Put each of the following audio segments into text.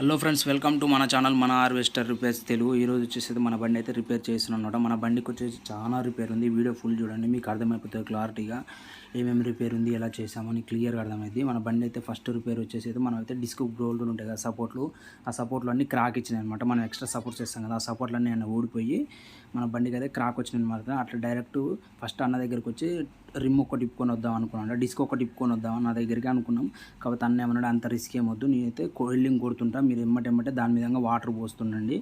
Hello friends welcome to మన channel మన harvester repairs Telugu. ఈరోజు వచ్చేసి మన బండి అయితే రిపేర్ చేస్తున్నాం అనమాట మన బండికి వచ్చేసి చాలా రిపేర్ ఉంది. వీడియో ఫుల్ చూడండి మీకు అర్థమైపోతుంది క్లారిటీగా ఏమేమి రిపేర్ ఉంది ఎలా చేసామని క్లియర్గా అర్థమైంది. మన బండి అయితే ఫస్ట్ రిపేర్ వచ్చేసి అయితే మనం అయితే డిస్క్ బోల్డ్ ఉంటాయి కదా సపోర్ట్లు ఆ సపోర్ట్లు అన్ని క్రాక్ ఇచ్చినాయి అనమాట మనం ఎక్స్ట్రా సపోర్ట్ చేస్తాం కదా ఆ సపోర్ట్లు అన్నీ అన్న ఊడిపోయి మన బండికి అయితే క్రాక్ వచ్చినాయి అనమాట అట్లా డైరెక్ట్ ఫస్ట్ అన్న దగ్గరికి వచ్చి రిమ్ ఒకటి ఇప్పుకొని వద్దాం అనుకున్నాను డిస్క్ ఒకటి ఇప్పుకొని వద్దాం నా దగ్గరికి అనుకున్నాం. కాకపోతే అన్న ఏమన్నాడు అంత రిస్క్ ఏమొద్దు నేనైతే వెల్డింగ్ కొడుతుంటా. మీరు ఎమ్మటెమ్మటే దాని విధంగా వాటర్ పోస్తుండండి.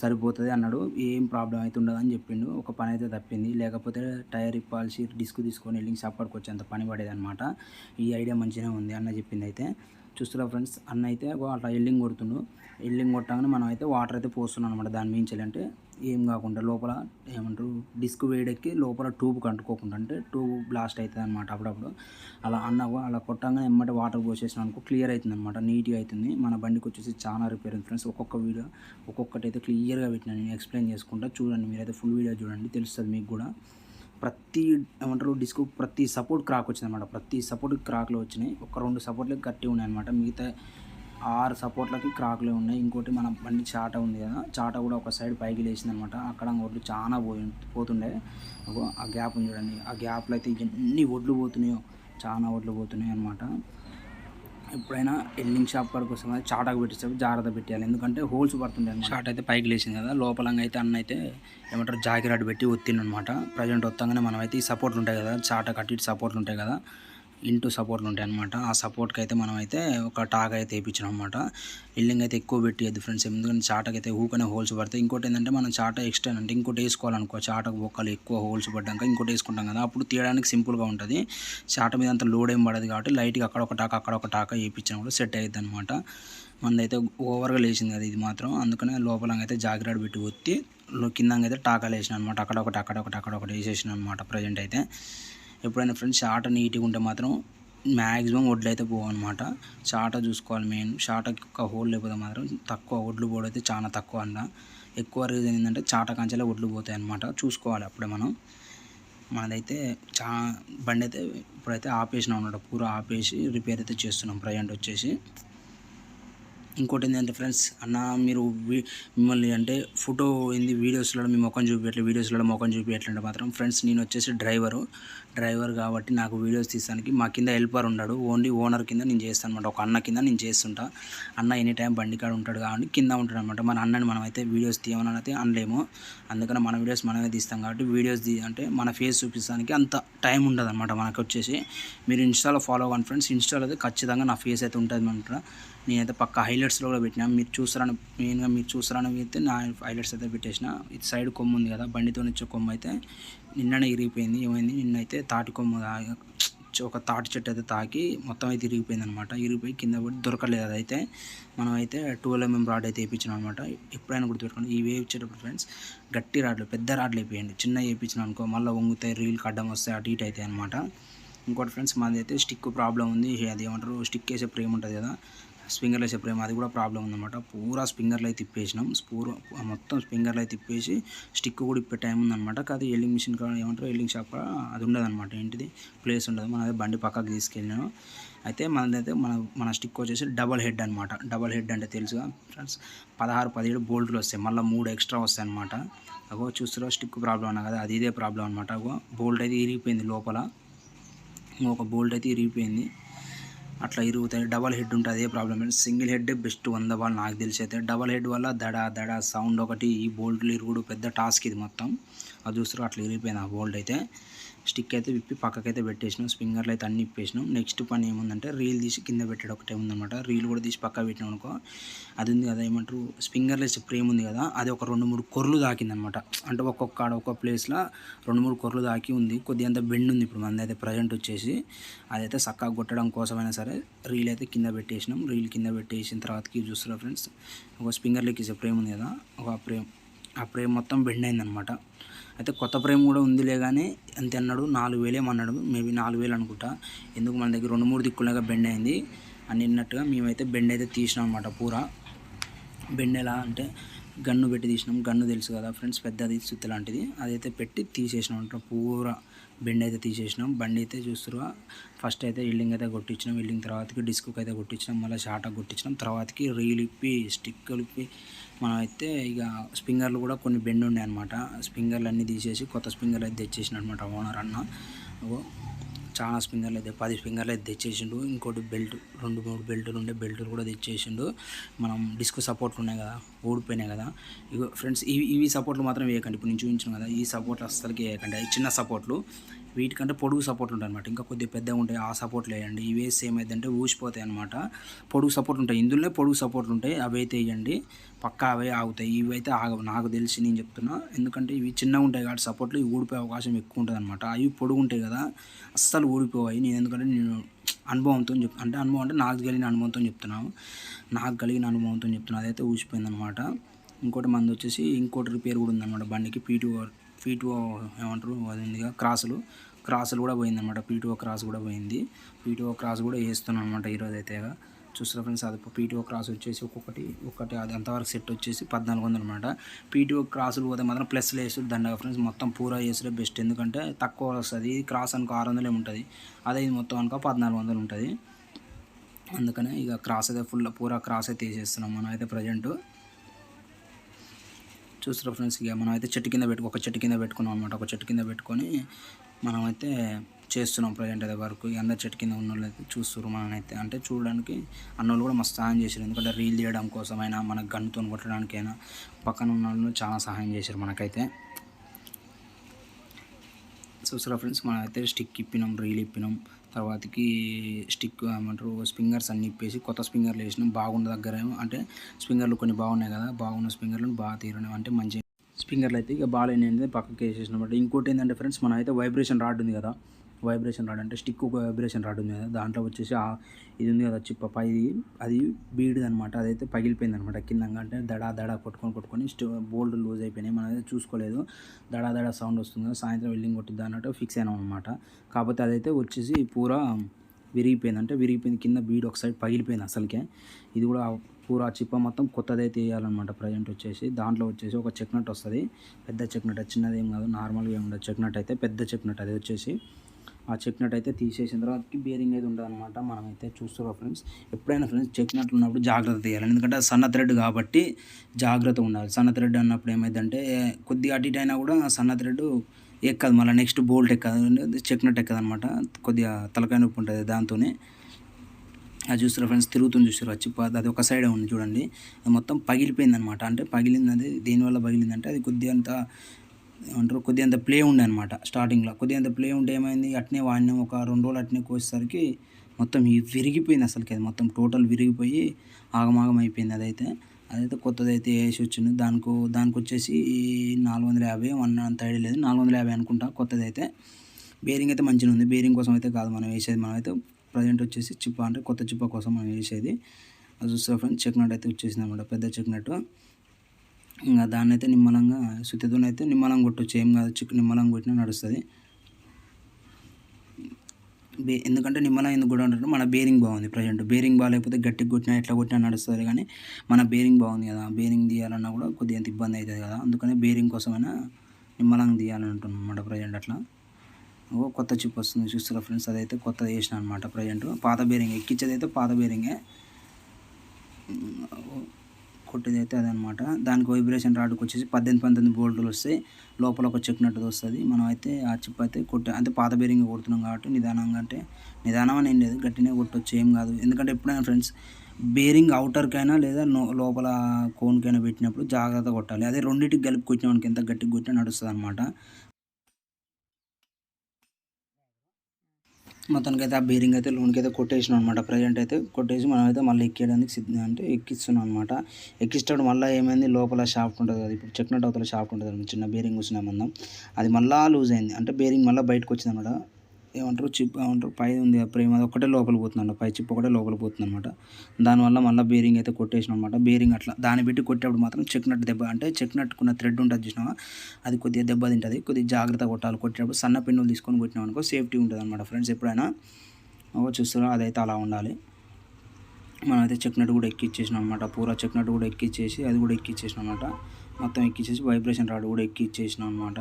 సరిపోతుంది అన్నాడు. ఏం ప్రాబ్లం అయితే ఉండదు అని చెప్పిండు. ఒక పని అయితే తప్పింది. లేకపోతే టైర్ ఇప్పాల్సి డిస్క్ తీసుకొని వెల్డింగ్ వచ్చాను. అంత పని పడేది అనమాట ఈ ఐడియా మంచిగా ఉంది అన్న చెప్పింది అయితే చూస్తున్నా ఫ్రెండ్స్ అన్న అయితే అట్లా ఎల్లింగ్ కొడుతుండు. ఎల్లింగ్ కొట్టగానే మనం అయితే వాటర్ అయితే పోస్తున్నాం అనమాట దాని మించాలంటే ఏం కాకుండా లోపల ఏమంటారు డిస్క్ వేడెక్కి లోపల ట్యూబ్ కంటుకోకుండా అంటే ట్యూబ్ బ్లాస్ట్ అవుతుంది అనమాట అప్పుడప్పుడు. అలా అన్న అలా కొట్టంగానే ఎమ్మటి వాటర్ పోసేసిన అనుకో క్లియర్ అవుతుంది అనమాట నీట్గా అవుతుంది మన బండికి వచ్చేసి చాలా రిపేర్ ఉంది ఫ్రెండ్స్. ఒక్కొక్క వీడియో ఒక్కొక్కటి అయితే క్లియర్గా పెట్టినా నేను. ఎక్స్ప్లెయిన్ చేసుకుంటా చూడండి మీరైతే ఫుల్ వీడియో చూడండి తెలుస్తుంది మీకు కూడా. ప్రతి ఏమంటారు డిస్క్ ప్రతి సపోర్ట్ క్రాక్ వచ్చింది అనమాట ప్రతి సపోర్ట్ క్రాక్లు వచ్చినాయి. ఒక రెండు సపోర్ట్లకి గట్టి ఉన్నాయి అనమాట మిగతా ఆరు సపోర్ట్లకి క్రాక్లే ఉన్నాయి. ఇంకోటి మన బండి చాట ఉంది కదా చాట కూడా ఒక సైడ్ పైకి లేచింది అనమాట అక్కడ ఒడ్లు చాలా పోయి పోతుండే. ఆ గ్యాప్ ఉంది చూడండి. ఆ గ్యాప్లో అయితే ఎన్ని ఒడ్లు పోతున్నాయో చాలా ఒడ్లు పోతున్నాయి అనమాట ఎప్పుడైనా ఎల్లింగ్ షాప్ వరకు వస్తే చాటాకు పెట్టేసేపు జాగ్రత్త పెట్టాలి ఎందుకంటే హోల్స్ పడుతుండే షాట్ అయితే పైకి లేచింది కదా లోపలంగా అయితే అన్న అయితే ఏమంటారు జాకిరాడ్ పెట్టి ఒత్తిండనమాట ప్రజెంట్ వస్తాగానే మనం అయితే ఈ సపోర్ట్లు ఉంటాయి కదా చాట కట్టి సపోర్ట్లు ఉంటాయి కదా. ఇంటూ సపోర్ట్లు ఉంటాయి అనమాట ఆ సపోర్ట్కి అయితే మనం అయితే ఒక టాక్ అయితే వేయించాం అనమాట బిల్డింగ్ అయితే ఎక్కువ పెట్టేది ఫ్రెండ్స్. ఎందుకంటే చాటకి అయితే ఊకనే హోల్స్ పడతాయి. ఇంకోటి ఏంటంటే మనం చాట ఎక్స్ట్రా అంటే ఇంకోటి వేసుకోవాలనుకో చాటకు బొక్కలు ఎక్కువ హోల్స్ పడ్డాక ఇంకోటి వేసుకుంటాం కదా అప్పుడు తీయడానికి సింపుల్గా ఉంటుంది. చాట మీద అంత లోడ్ ఏం పడదు కాబట్టి లైట్గా అక్కడ ఒక టాక అక్కడ ఒక టాక వేయించినా కూడా సెట్ అయ్యిద్ది అనమాట మనదైతే ఓవర్గా లేచింది కదా ఇది మాత్రం. అందుకనే లోపల అయితే జాగ్రత్త పెట్టి ఒత్తి కిందంగా అయితే టాకాలు వేసిన అనమాట అక్కడ ఒకటి అక్కడ ఒకటి అక్కడ ఒకటి వేసేసిన అనమాట ప్రజెంట్ అయితే. ఎప్పుడైనా ఫ్రెండ్స్ షార్ట్ నీట్గా ఉంటే మాత్రం మ్యాక్సిమం వడ్లు అయితే పోవన్నమాట షార్ట చూసుకోవాలి మెయిన్. షార్ట్ ఒక హోల్ లేకపోతే మాత్రం తక్కువ వడ్లు పోవడం అయితే చాలా తక్కువ అన్న. ఎక్కువ రీజన్ ఏంటంటే చాట కంచెలో వడ్లు పోతాయి అనమాట చూసుకోవాలి అప్పుడే మనం. మనదైతే చా బండి అయితే ఇప్పుడైతే ఆపేసినాం అనమాట పూర ఆపేసి రిపేర్ అయితే చేస్తున్నాం. ప్రజెంట్ వచ్చేసి ఇంకోటి ఏంటంటే ఫ్రెండ్స్ అన్న మీరు మిమ్మల్ని అంటే ఫోటో ఏంది వీడియోస్లో మీ ముఖం చూపించట్లేదు వీడియోస్లో ముఖం చూపించట్లంటే మాత్రం ఫ్రెండ్స్ నేను వచ్చేసి డ్రైవరు. డ్రైవర్ కాబట్టి నాకు వీడియోస్ తీసానికి మా కింద హెల్పర్ ఉన్నాడు. ఓన్లీ ఓనర్ కింద నేను చేస్తాను అనమాట ఒక అన్న కింద నేను చేస్తుంటా. అన్న ఎనీ టైం బండి కాడ ఉంటాడు కాబట్టి కింద ఉంటాడు అనమాట మన అన్నని మనం అయితే వీడియోస్ తీయమని అయితే అనలేము. అందుకని మన వీడియోస్ మనమే తీస్తాం కాబట్టి వీడియోస్ తీ అంటే మన ఫేస్ చూపించడానికి అంత టైం ఉండదు అనమాట మనకు వచ్చేసి మీరు ఇన్స్టాలో ఫాలో అవ్వండి ఫ్రెండ్స్. ఇన్స్టాలో అయితే ఖచ్చితంగా నా ఫేస్ అయితే ఉంటుంది అనమాట నేనైతే పక్క హైలైట్స్లో కూడా పెట్టినా. మీరు చూసారని మెయిన్గా మీరు చూసారని అయితే నా హైలైట్స్ అయితే పెట్టేసిన. ఇది సైడ్ కొమ్ము ఉంది కదా బండితో వచ్చే కొమ్ము అయితే నిన్ననే ఇరిగిపోయింది. ఏమైంది? నిన్నైతే తాటి కొమ్ము ఒక తాటి చెట్టు అయితే తాకి మొత్తం అయితే ఇరిగిపోయింది అనమాట ఇరిగిపోయి కింద పడి దొరకలేదు అదైతే మనం అయితే ట్వెల్వ్ ఎంఎం రాడ్ అయితే వేయించినాం అనమాట ఎప్పుడైనా గుర్తుపెట్టుకోండి ఇవి వేయించేటప్పుడు ఫ్రెండ్స్ గట్టి రాడ్లు పెద్ద రాడ్లు వేపియండి చిన్న వేయించిన అనుకో మళ్ళీ వంగుతాయి రీల్ కడ్డం వస్తాయి అటు ఇటు అవుతాయి అనమాట ఇంకోటి ఫ్రెండ్స్ మాది అయితే స్టిక్ ప్రాబ్లం ఉంది. అది ఏమంటారు? స్టిక్ వేసే ప్రేమ ఉంటుంది కదా. స్ప్రింగర్లు వేసే ప్రేమ అది కూడా ప్రాబ్లం ఉందన్నమాట. పూరా స్ప్రింగర్లు అయితే తిప్పేసినాం. స్పూర్ మొత్తం స్ప్రింగర్లు అయితే తిప్పేసి స్టిక్ కూడా ఇప్పే టైం ఉందన్నమాట. కాదు ఎల్లింగ్ మిషన్ కాడ ఏమంటారు ఎల్లింగ్ షాప్ అది ఉండదు అనమాట ఏంటిది? ప్లేస్ ఉండదు. మన అదే బండి పక్కకు తీసుకెళ్ళాను. అయితే మనదైతే మన మన స్టిక్ వచ్చేసి డబల్ హెడ్ అనమాట డబల్ హెడ్ అంటే తెలుసుగా? ఫ్రెండ్స్ పదహారు పదిహేడు బోల్ట్లు వస్తాయి. మళ్ళీ మూడు ఎక్స్ట్రా వస్తాయి అనమాట అగో చూస్తారో స్టిక్ ప్రాబ్లం అన్నా కదా? అది ఇదే ప్రాబ్లం అనమాట అగో బోల్ట్ అయితే ఇరిగిపోయింది లోపల. ఒక బోల్ట్ అయితే ఇరిగిపోయింది. అట్లా ఇరుగుతాయి డబల్ హెడ్ ఉంటుంది అదే ప్రాబ్లం సింగిల్ హెడ్ బెస్ట్ వంద వాళ్ళు నాకు తెలిసి అయితే డబల్ హెడ్ వల్ల దడ దడ సౌండ్ ఒకటి ఈ బోల్ట్లు ఇరుగుడు పెద్ద టాస్క్ ఇది మొత్తం. అది చూస్తారు అట్లా ఇరిగిపోయింది ఆ బోల్ట్ అయితే. స్టిక్ అయితే విప్పి పక్కకైతే పెట్టేసినాం స్ప్రింగర్లు అయితే అన్ని ఇప్పేసినాం నెక్స్ట్ పని ఏముందంటే రీల్ తీసి కింద పెట్టడం ఒకటే ఉందన్నమాట రీల్ కూడా తీసి పక్క పెట్టినాం అనుకో అది ఉంది కదా ఏమంటారు స్ప్రింగర్లు ఫ్రేమ్ ఉంది కదా అది ఒక రెండు మూడు కొర్రలు తాకిందనమాట అంటే ఒక్కొక్క ఆడ ఒక్కొక్క ప్లేస్లో రెండు మూడు కొర్రలు తాకి ఉంది. కొద్దిగా అంత బెండ్ ఉంది ఇప్పుడు మంది అయితే ప్రజెంట్ వచ్చేసి. అదైతే చక్కగా కొట్టడం కోసమైనా సరే రీల్ అయితే కింద పెట్టేసినాం. రీల్ కింద పెట్టేసిన తర్వాతకి చూస్తున్నారు ఫ్రెండ్స్ ఒక స్ప్రింగర్లకి ఫ్రేమ్ ఉంది కదా ఒక ఫ్రేమ్ ఆ ఫ్రేమ్ మొత్తం బెండ్ అయిందనమాట అయితే కొత్త ప్రేమ కూడా ఉందిలే కానీ ఎంత అన్నాడు. నాలుగు వేలేమన్నాడు మేబీ నాలుగు వేలు అనుకుంటా. ఎందుకు మన దగ్గర రెండు మూడు దిక్కులుగా బెండ్ అయింది. అని అన్నట్టుగా మేమైతే బెండ్ అయితే తీసినాం అనమాట పూరా. బెండ్ ఎలా అంటే గన్ను పెట్టి తీసినాం. గన్ను తెలుసు కదా ఫ్రెండ్స్ పెద్దది సుత్తి లాంటిది. అదైతే పెట్టి తీసేసినాం. అంటాం పూరా బెండ్ అయితే తీసేసినాం. బండి అయితే చూస్తురా ఫస్ట్ అయితే ఇల్లింగ్ అయితే కొట్టించినాం. ఇల్లింగ్ తర్వాతకి డిస్క్ అయితే కొట్టించినాం. మళ్ళీ షార్ట్ కొట్టించినాం. తర్వాతకి రీల్ ఇప్పి స్టిక్ ఇప్పి మనం అయితే ఇక స్ప్రింగర్లు కూడా కొన్ని బెండ్ ఉండే అనమాట స్ప్రింగర్లు అన్నీ తీసేసి కొత్త స్ప్రింగర్లు అయితే తెచ్చేసిన అనమాట ఓనర్ అన్న. చాలా స్పింగర్లు అయితే పది స్పింగర్లు అయితే తెచ్చేసిండు. ఇంకోటి బెల్ట్ రెండు మూడు బెల్టులు ఉండే బెల్టులు కూడా తెచ్చేసిండు. మనం డిస్క్ సపోర్ట్లు ఉన్నాయి కదా ఊడిపోయినాయి కదా. ఇగో ఫ్రెండ్స్ ఇవి ఇవి సపోర్ట్లు మాత్రం వేయకండి. ఇప్పుడు నేను చూపించాను కదా ఈ సపోర్ట్లు అస్సలకి వేయకండి. అవి చిన్న సపోర్ట్లు. వీటికంటే పొడుగు సపోర్ట్ ఉంటాయి అనమాట ఇంకా కొద్దిగా పెద్దగా ఉంటాయి ఆ సపోర్ట్లు వేయండి. ఇవి వేసి ఏమైందంటే ఊసిపోతాయి అనమాట పొడుగు సపోర్ట్ ఉంటాయి. ఇందులోనే పొడుగు సపోర్ట్లు ఉంటాయి. అవి అయితే వేయండి. పక్కా అవే ఆగుతాయి. ఇవి అయితే ఆగవు. నాకు తెలిసి నేను చెప్తున్నా. ఎందుకంటే ఇవి చిన్నగా ఉంటాయి కాబట్టి సపోర్ట్లు ఇవి ఊడిపోయే అవకాశం ఎక్కువ ఉంటుంది అనమాట అవి పొడుగు ఉంటాయి కదా అస్సలు ఊడిపోవాయి. నేను ఎందుకంటే నేను అనుభవంతో చెప్ అంటే అనుభవం అంటే నాకు కలిగిన అనుభవంతో చెప్తున్నాను నాకు కలిగిన అనుభవంతో చెప్తున్నా. అదైతే ఊసిపోయింది అనమాట ఇంకోటి మంది వచ్చేసి ఇంకోటి రిపేర్ కూడా ఉందన్నమాట బండికి. పీటీ పీటూ ఏమంటారు అది క్రాసులు. క్రాసులు కూడా పోయిందనమాట. పీటీఓ క్రాస్ కూడా పోయింది. పీటీఓ క్రాస్ కూడా వేస్తున్నాను అనమాట ఈరోజు అయితే చూస్తున్నా ఫ్రెండ్స్ అది పీటీఓ క్రాస్ వచ్చేసి ఒక్కొక్కటి ఒకటి అది అంతవరకు సెట్ వచ్చేసి పద్నాలుగు వందలు అనమాట పీటీఓ క్రాసులు పోతే మాత్రం ప్లస్ వేసుడు దండగా ఫ్రెండ్స్ మొత్తం పూరా వేసుడే బెస్ట్. ఎందుకంటే తక్కువ వస్తుంది. క్రాస్ అనుకో ఆరు వందలు ఉంటుంది. అదే ఇది మొత్తం అనుకో పద్నాలుగు వందలు ఉంటుంది. అందుకనే ఇక క్రాస్ అయితే ఫుల్ పూరా క్రాస్ అయితే వేసేస్తున్నాం మనం అయితే ప్రజెంటు. చూసారా ఫ్రెండ్స్ ఇక మనం అయితే చెట్టు కింద పెట్టుకో ఒక చెట్టు కింద పెట్టుకున్నాం అనమాట ఒక చెట్టు కింద పెట్టుకొని మనమైతే చేస్తున్నాం ప్రజెంట్ అయితే వరకు. అందరు చెట్టు కింద ఉన్న వాళ్ళు అయితే చూస్తారు మనం అంటే చూడడానికి అన్నోళ్ళు కూడా మస్తు సహాయం చేశారు ఎందుకంటే రీల్ తీయడం కోసమైనా మన గన్నుతో కొట్టడానికైనా పక్కన ఉన్న వాళ్ళు చాలా సహాయం చేశారు మనకైతే. చూసారా ఫ్రెండ్స్ మనమైతే స్టిక్ ఇప్పినాం రీల్ ఇప్పినాం. తర్వాతకి స్టిక్ ఏమంటారు స్ప్రింగర్స్ అన్ని ఇప్పేసి కొత్త స్ప్రింగర్లు వేసినాం. బాగున్న దగ్గరేమో అంటే స్ప్రింగర్లు కొన్ని బాగున్నాయి కదా బాగున్న స్ప్రింగర్లను బాగా తీరడం అంటే మంచి స్ప్రింగర్లు అయితే ఇక బాగాలేని పక్కకి వేసేసినాం. ఇంకోటి ఏంటంటే ఫ్రెండ్స్ మనం అయితే వైబ్రేషన్ రాడ్ ఉంది కదా వైబ్రేషన్ రాడ్ అంటే స్టిక్ ఒక వైబ్రేషన్ రాడ్ ఉంది కదా దాంట్లో వచ్చేసి ఇది ఉంది కదా చిప్ప పై అది బీడిది అనమాట అదైతే పగిలిపోయింది అనమాట కిందంగా. అంటే దడా దడా కొట్టుకొని కొట్టుకొని బోల్డ్ లూజ్ అయిపోయినాయి. మనం అయితే చూసుకోలేదు. దడా దడా సౌండ్ వస్తుంది సాయంత్రం వెల్డింగ్ కొట్టిద్దా అన్నట్టు ఫిక్స్ అయినాం అనమాట కాకపోతే అదైతే వచ్చేసి పూరా విరిగిపోయింది. అంటే విరిగిపోయింది కింద బీడ్ ఒక సైడ్ పగిలిపోయింది అసలుకే. ఇది కూడా పూరా చిప్ప మొత్తం కొత్తదైతే వేయాలన్నమాట ప్రజెంట్ వచ్చేసి. దాంట్లో వచ్చేసి ఒక చెక్నట్ వస్తుంది. పెద్ద చెక్నట్ చిన్నది ఏం కాదు. నార్మల్గా ఏమి ఉండదు చెక్నట్ అయితే పెద్ద చెక్నట్ అది వచ్చేసి. ఆ చెక్ నట్ అయితే తీసేసిన తర్వాత బేరింగ్ అయితే ఉంటుంది మనమైతే మనం అయితే చూస్తున్నాం ఫ్రెండ్స్ ఎప్పుడైనా ఫ్రెండ్స్ చెక్ నట్ ఉన్నప్పుడు జాగ్రత్త తీయాలి. ఎందుకంటే సన్న థ్రెడ్ కాబట్టి జాగ్రత్త ఉండాలి. సన్న థ్రెడ్ అన్నప్పుడు ఏమైందంటే కొద్దిగా అటు ఇటు అయినా కూడా సన్న థ్రెడ్ ఎక్కదు. మళ్ళీ నెక్స్ట్ బోల్ట్ ఎక్కదు. చెక్ నట్ ఎక్కదు అనమాట కొద్దిగా తలకాయ నొప్పి ఉంటుంది దాంతోనే. అది చూస్తారు ఫ్రెండ్స్ తిరుగుతుంది చూస్తారు వచ్చి అది ఒక సైడ్ ఉంది చూడండి. అది మొత్తం పగిలిపోయింది అనమాట అంటే పగిలింది అది దేనివల్ల పగిలిందంటే అది కొద్దిగా అంత ఏమంటారు కొద్దిగా అంత ప్లే ఉండే అనమాట స్టార్టింగ్లో కొద్దిగా అంత ప్లే ఉంటే ఏమైంది అట్నే వాడినాం ఒక రెండు రోజులు అట్నే కోసేసరికి మొత్తం విరిగిపోయింది అసలుకి అది. మొత్తం టోటల్ విరిగిపోయి ఆగమాగం అయిపోయింది అదైతే. అదైతే కొత్తది అయితే వేసి వచ్చింది. దానికి దానికి వచ్చేసి నాలుగు వందల యాభై వన్ అంత ఐడియా లేదు. నాలుగు వందల యాభై అనుకుంటా కొత్తది అయితే బేరింగ్ అయితే మంచిగా ఉంది. బేరింగ్ కోసం అయితే కాదు మనం వేసేది. మనం అయితే ప్రజెంట్ వచ్చేసి చిప్ప అంటే కొత్త చిప్ప కోసం మనం వేసేది. అది చూస్తే ఫ్రెండ్స్? చెక్ నట్ అయితే వచ్చేసింది అనమాట పెద్ద చెక్ నట్ ఇంకా దాన్ని అయితే నిమ్మలంగా సుత్తితో అయితే నిమ్మలం కొట్టచ్చు. ఏం కాదు చిక్కు నిమ్మలం కొట్టినా నడుస్తుంది. బే ఎందుకంటే నిమ్మలం ఎందుకు కూడా అంటే మన బేరింగ్ బాగుంది ప్రజెంట్. బేరింగ్ బాగాలేకపోతే గట్టిగా కొట్టినా ఎట్లా కొట్టినా నడుస్తుంది కానీ మన బేరింగ్ బాగుంది కదా. బేరింగ్ తీయాలన్నా కూడా కొద్దిగా ఎంత ఇబ్బంది అవుతుంది కదా. అందుకనే బేరింగ్ కోసమైనా నిమ్మలం తీయాలని ఉంటున్నాం అనమాట ప్రజెంట్ అట్లా. ఓ కొత్త చిప్ వస్తుంది చూస్తారా ఫ్రెండ్స్. అదైతే కొత్తది వేసిన అనమాట ప్రజెంట్. పాత బేరింగ్ ఎక్కించేది అయితే పాత బేరింగే. కొట్టేది అయితే అదనమాట. దానికి వైబ్రేషన్ రాడ్కి వచ్చేసి పద్దెనిమిది పంతొమ్మిది బోల్టులు వస్తాయి. లోపల ఒక చెక్ వస్తుంది. మనం అయితే ఆ చిప్ అయితే కొట్టే అంటే పాత బేరింగ్ కొడుతున్నాం కాబట్టి నిదానంగా అంటే నిదానం అని ఏం లేదు. గట్టినే కొట్టొచ్చు ఏం కాదు. ఎందుకంటే ఎప్పుడైనా ఫ్రెండ్స్ బేరింగ్ అవుటర్కైనా లేదా లోపల కోన్కైనా పెట్టినప్పుడు జాగ్రత్త కొట్టాలి. అదే రెండింటికి కలిపి కొట్టిన వానికి ఎంత గట్టిగా కొట్టినా నడుస్తుంది అనమాట మొత్తానికి అయితే ఆ బేరింగ్ అయితే లోన్కి అయితే కొట్టేసినాం అనమాట ప్రజెంట్ అయితే కొట్టేసి మనం అయితే మళ్ళీ ఎక్కేయడానికి సిద్ధం అంటే ఎక్కిస్తున్నాం అనమాట ఎక్కిస్తాడు మళ్ళీ ఏమైంది? లోపల షాఫ్ట్ ఉంటుంది కదా ఇప్పుడు చెక్నట్ అవతల షాఫ్ట్ ఉంటుంది చిన్న బేరింగ్ వచ్చిన మందం అది మళ్ళీ లూజ్ అయింది. అంటే బేరింగ్ మళ్ళీ బయటకు వచ్చింది అనమాట ఏమంటారు చిప్ ఏమంటారు పై ఉంది ప్రేమ అది ఒకటే లోపల పోతుంది పై చిప్ ఒకటే లోపల పోతుంది అనమాట దానివల్ల మళ్ళీ బేరింగ్ అయితే కొట్టేసిన అనమాట బేరింగ్ అట్లా దాన్ని పెట్టి కొట్టేప్పుడు మాత్రం చెక్ నట్ దెబ్బ అంటే చెక్ నట్టుకున్న థ్రెడ్ ఉంటుంది చూసినావా? అది కొద్దిగా దెబ్బ తింటుంది కొద్దిగా జాగ్రత్త కొట్టాలి. కొట్టేటప్పుడు సన్న పిన్నులు తీసుకొని కొట్టినాం అనుకో సేఫ్టీ ఉంటుంది అనమాట ఫ్రెండ్స్ ఎప్పుడైనా చూస్తారో అదైతే అలా ఉండాలి. మనం అయితే చెక్ నట్ కూడా ఎక్కిచ్చేసినాం అనమాట పూరా చెక్ నట్ కూడా ఎక్కిచ్చేసి అది కూడా ఎక్కిచ్చేసిన అనమాట మొత్తం ఎక్కిచ్చేసి వైబ్రేషన్ రాడ్ కూడా ఎక్కిచ్చేసినాం అనమాట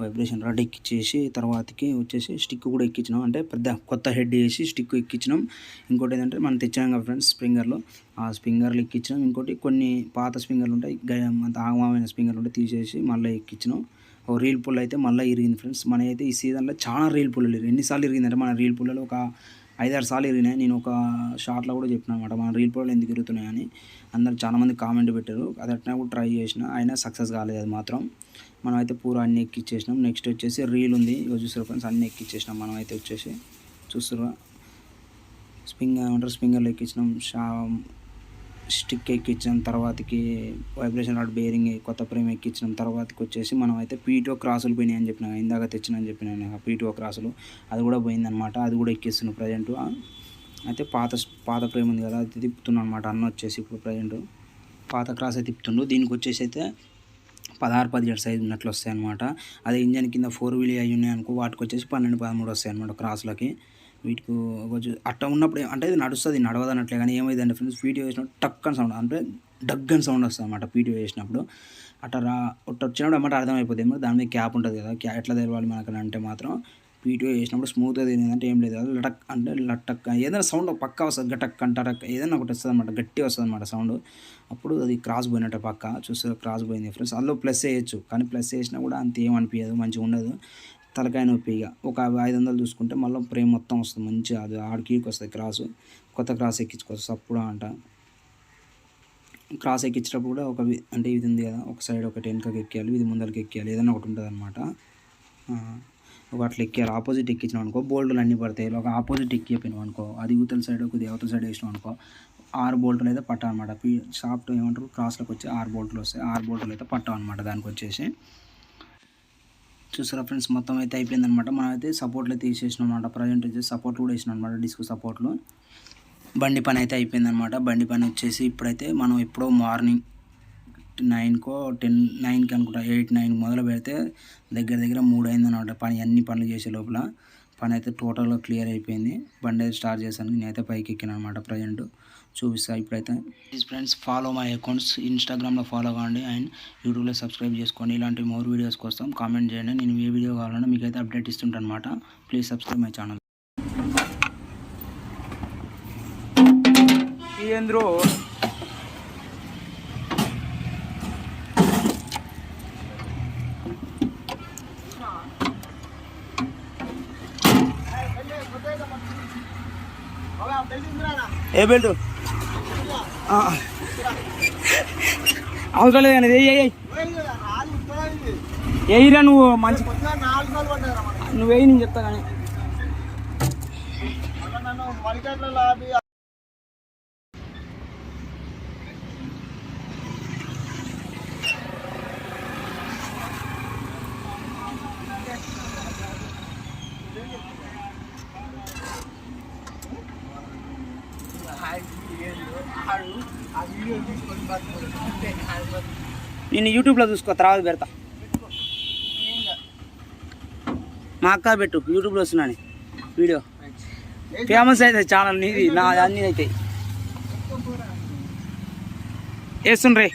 వైబ్రేషన్ రాడ్ ఎక్కిచ్చేసి తర్వాతకి వచ్చేసి స్టిక్ కూడా ఎక్కించినాం అంటే పెద్ద కొత్త హెడ్ వేసి స్టిక్ ఎక్కించినాం ఇంకోటి ఏంటంటే మనం తెచ్చాం కదా ఫ్రెండ్స్ స్ప్రింగర్లు. ఆ స్ప్రింగర్లు ఎక్కించినాం ఇంకోటి కొన్ని పాత స్ప్రింగర్లు ఉంటాయి. గ- ఆగమైన స్ప్రింగర్లు ఉంటాయి తీసేసి మళ్ళీ ఎక్కించినాం ఒక రీల్ పుల్ అయితే మళ్ళీ ఇరిగింది ఫ్రెండ్స్. మన అయితే ఈ సీజన్లో చాలా రీల్ పుల్లలు ఎన్నిసార్లు ఇరిగిందంటే మన రీల్ పుల్లలు ఒక ఐదారు సార్లు ఇరిగినాయి నేను ఒక షార్ట్లో కూడా చెప్పిన అనమాట మన రీల్ పుల్లలు ఎందుకు ఇరుగుతున్నాయని అందరు చాలామంది కామెంట్ పెట్టారు. అది అట్లా కూడా ట్రై చేసిన అయినా సక్సెస్ కాలేదు అది మాత్రం. మనం అయితే పూరా అన్ని ఎక్కిచ్చేసినాం. నెక్స్ట్ వచ్చేసి రీల్ ఉంది. ఇక చూసారు ఫ్రెండ్స్ అన్ని ఎక్కిచ్చేసినాం. మనం అయితే వచ్చేసి చూస్తురా స్పింగర్ ఏమంటారు? స్ప్రింగర్లు ఎక్కించినాం షా స్టిక్ ఎక్కించిన తర్వాతకి వైబ్రేషన్ రాడ్ బేరింగ్ కొత్త ఫ్రేమ్ ఎక్కించిన తర్వాతకి వచ్చేసి మనం అయితే పీటో క్రాసులు పోయినాయి అని చెప్పిన. ఇందాక తెచ్చినని చెప్పిన పీటో క్రాసులు. అది కూడా పోయిందనమాట అది కూడా ఎక్కిస్తున్నాం ప్రజెంట్ అయితే పాత పాత ఫ్రేమ్ ఉంది కదా అది తిప్పుతున్నా అనమాట అన్న వచ్చేసి ఇప్పుడు ప్రజెంట్ పాత క్రాస్ అయితే తిప్పుతుండు. దీనికి వచ్చేసి అయితే పదహారు పదిహేడు సైజు ఉన్నట్లు వస్తాయి అనమాట అదే ఇంజన్ కింద ఫోర్ వీల్ అయి ఉన్నాయి అనుకో వాటికి వచ్చేసి పన్నెండు పదమూడు వస్తాయి అనమాట క్రాస్లకి. వీటికి కొంచెం అట్ట ఉన్నప్పుడు అంటే ఇది నడుస్తుంది నడవదు అన్నట్లే కానీ ఏమైందంటే ఫ్రెండ్స్ పీటీ వేసినప్పుడు టక్ అని సౌండ్ అంటే డగ్ అని సౌండ్ వస్తుంది అనమాట పీటీ వేసినప్పుడు. అట్లా రా అట్ట వచ్చినప్పుడు అన్నమాట అర్థమైపోతుంది. మరి దాని మీద క్యాప్ ఉంటుంది కదా క్యా ఎట్లా తెరవాలి మనకు అంటే మాత్రం పీటీ వేసినప్పుడు స్మూత్గా తినేదంటే ఏం లేదు కదా లటక్ అంటే లటక్ ఏదైనా సౌండ్ పక్క వస్తుంది గటక్ అంటరక్ ఏదైనా ఒకటి వస్తుంది అనమాట గట్టి వస్తుంది అనమాట సౌండ్ అప్పుడు అది క్రాస్ పోయినట్టు పక్క చూస్తే క్రాస్ పోయింది ఫ్రెండ్స్ అందులో ప్లస్ వేయచ్చు కానీ ప్లస్ వేసినా కూడా అంత ఏమనిపించదు మంచిగా ఉండదు. తలకాయ నొప్పిగా ఒక ఐదు వందలు చూసుకుంటే మళ్ళీ ప్రేమ్ మొత్తం వస్తుంది. మంచిగా అది ఆడికి వస్తుంది క్రాసు. కొత్త క్రాస్ ఎక్కించుకోవచ్చు. అప్పుడు అంట. క్రాస్ ఎక్కించేటప్పుడు కూడా ఒక అంటే ఇది ఉంది కదా ఒక సైడ్ ఒకటి వెనకకి ఎక్కియాలి ఇది ముందరికి ఎక్కియాలి ఏదైనా ఒకటి ఉంటుంది అనమాట ఒక అట్లా ఎక్కియాలి. ఆపోజిట్ ఎక్కించినాం అనుకో బోల్టులు అన్నీ పడతాయి. ఒక ఆపోజిట్ ఎక్కిపోయినాం అనుకో అది ఊతల సైడ్ ఒక దేవతల సైడ్ వేసినాం అనుకో ఆరు బోల్టులు అయితే పట్టాలి అనమాట ఏమంటారు? క్రాస్లోకి వచ్చి ఆరు బోల్టులు వస్తాయి. ఆరు బోల్టులు అయితే పట్టాం అనమాట దానికి వచ్చేసి. చూసారా ఫ్రెండ్స్ మొత్తం అయితే అయిపోయిందనమాట మనం అయితే సపోర్ట్లు అయితే తీసేసినాం అనమాట ప్రజెంట్ వచ్చేసి సపోర్ట్ కూడా వేసినాం అనమాట డిస్క్ సపోర్ట్లు బండి పని అయితే అయిపోయిందనమాట బండి పని వచ్చేసి ఇప్పుడైతే మనం ఎప్పుడో మార్నింగ్ నైన్కో టెన్ నైన్కి అనుకుంటా ఎయిట్ నైన్ మొదలు పెడితే దగ్గర దగ్గర మూడు అయిందనమాట పని అన్ని పనులు చేసే లోపల. పని అయితే టోటల్గా క్లియర్ అయిపోయింది. బండి అయితే స్టార్ట్ చేశాను. నేనైతే పైకి ఎక్కిన అనమాట ప్రజెంట్. చూపిస్తాను ఇప్పుడైతే. Please friends follow my accounts ఇన్స్టాగ్రామ్లో ఫాలో కావండి అండ్ యూట్యూబ్లో సబ్స్క్రైబ్ చేసుకోండి. ఇలాంటి మోర్ వీడియోస్ కోసం కామెంట్ చేయండి. నేను ఏ వీడియో కావాలన్నా మీకు అయితే అప్డేట్ ఇస్తుంటాను అనమాట ప్లీజ్ సబ్స్క్రైబ్ మై ఛానల్ ఏంద్రో? ఏ బెల్ట్? అవసరం లేదు కానీ ఏ ఏయిరా నువ్వు మంచి నువ్వు వేయి నేను చెప్తా కానీ? నేను యూట్యూబ్లో చూసుకో తర్వాత పెడతా. మా అక్క పెట్టు యూట్యూబ్లో వస్తున్నాను. వీడియో. ఫేమస్ అయితే ఛానల్ నీది నా అన్నీ అయితే వేస్తుండ్రే